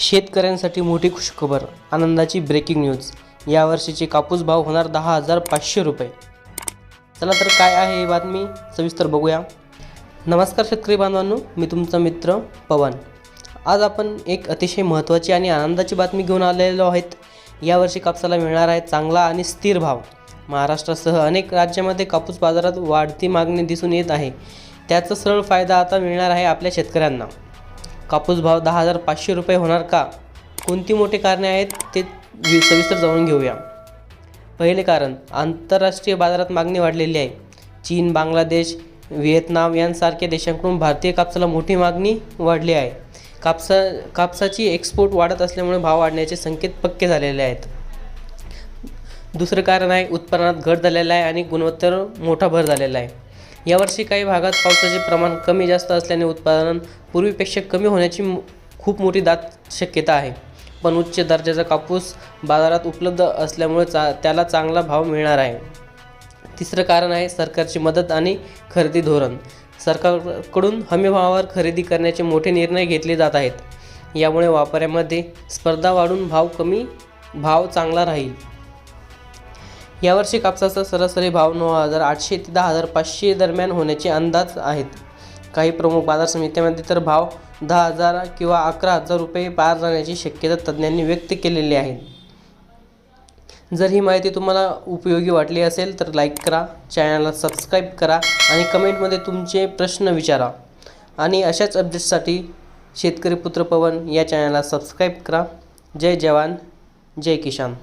शेतकऱ्यांसाठी मोठी खुशखबर आनंदाची ब्रेकिंग न्यूज यावर्षीचे कापूस भाव होणार दहा हजार पाचशे रुपये. चला तर काय आहे ही बातमी? सविस्तर बघूया. नमस्कार शेतकरी बांधवांनो मी तुमचा मित्र पवन. आज आपण एक अतिशय महत्त्वाची आणि आनंदाची बातमी घेऊन आलेलो आहेत. यावर्षी कापसाला मिळणार आहे चांगला आणि स्थिर भाव. महाराष्ट्रासह अनेक राज्यामध्ये कापूस बाजारात वाढती मागणी दिसून येत आहे. त्याचा सरळ फायदा आता मिळणार आहे आपल्या शेतकऱ्यांना. कापूस भाव दहा हजार पाचशे रुपये होणार का? कोणती मोठी कारणे आहेत ते वि- सविस्तर जाणून घेऊया. पहिले कारण आंतरराष्ट्रीय बाजारात मागणी वाढलेली आहे. चीन बांगलादेश व्हिएतनाम यांसारख्या देशांकडून भारतीय कापसाला मोठी मागणी वाढली आहे. कापसा कापसाची एक्सपोर्ट वाढत असल्यामुळे भाव वाढण्याचे संकेत पक्के झालेले आहेत. दुसरं कारण आहे उत्पन्नात घट झालेला आहे आणि गुणवत्तेवर मोठा भर झालेला आहे. यावर्षी काही भागात पावसाचे प्रमाण कमी जास्त असल्याने उत्पादन पूर्वीपेक्षा कमी होण्याची खूप मोठी दाट शक्यता आहे. पण उच्च दर्जाचा कापूस बाजारात उपलब्ध असल्यामुळे चा त्याला चांगला भाव मिळणार आहे. तिसरं कारण आहे सरकारची मदत आणि खरेदी धोरण. सरकारकडून हमीभावावर खरेदी करण्याचे मोठे निर्णय घेतले जात आहेत. यामुळे व्यापाऱ्यामध्ये स्पर्धा वाढून भाव कमी भाव चांगला राहील. यावर्षी कापसाचा सरासरी भाव नऊ हजार आठशे ते दहा हजार पाचशे दरम्यान होण्याचे अंदाज आहेत. काही प्रमुख बाजार समित्यांमध्ये तर भाव दहा हजार किंवा अकरा हजार रुपये पार जाण्याची शक्यता तज्ज्ञांनी व्यक्त केलेली आहे. जर ही माहिती तुम्हाला उपयोगी वाटली असेल तर लाईक करा चॅनलला सबस्क्राईब करा आणि कमेंटमध्ये तुमचे प्रश्न विचारा. आणि अशाच अपडेट्ससाठी शेतकरी पुत्र पवन या चॅनलला सबस्क्राईब करा. जय जवान जय किसान.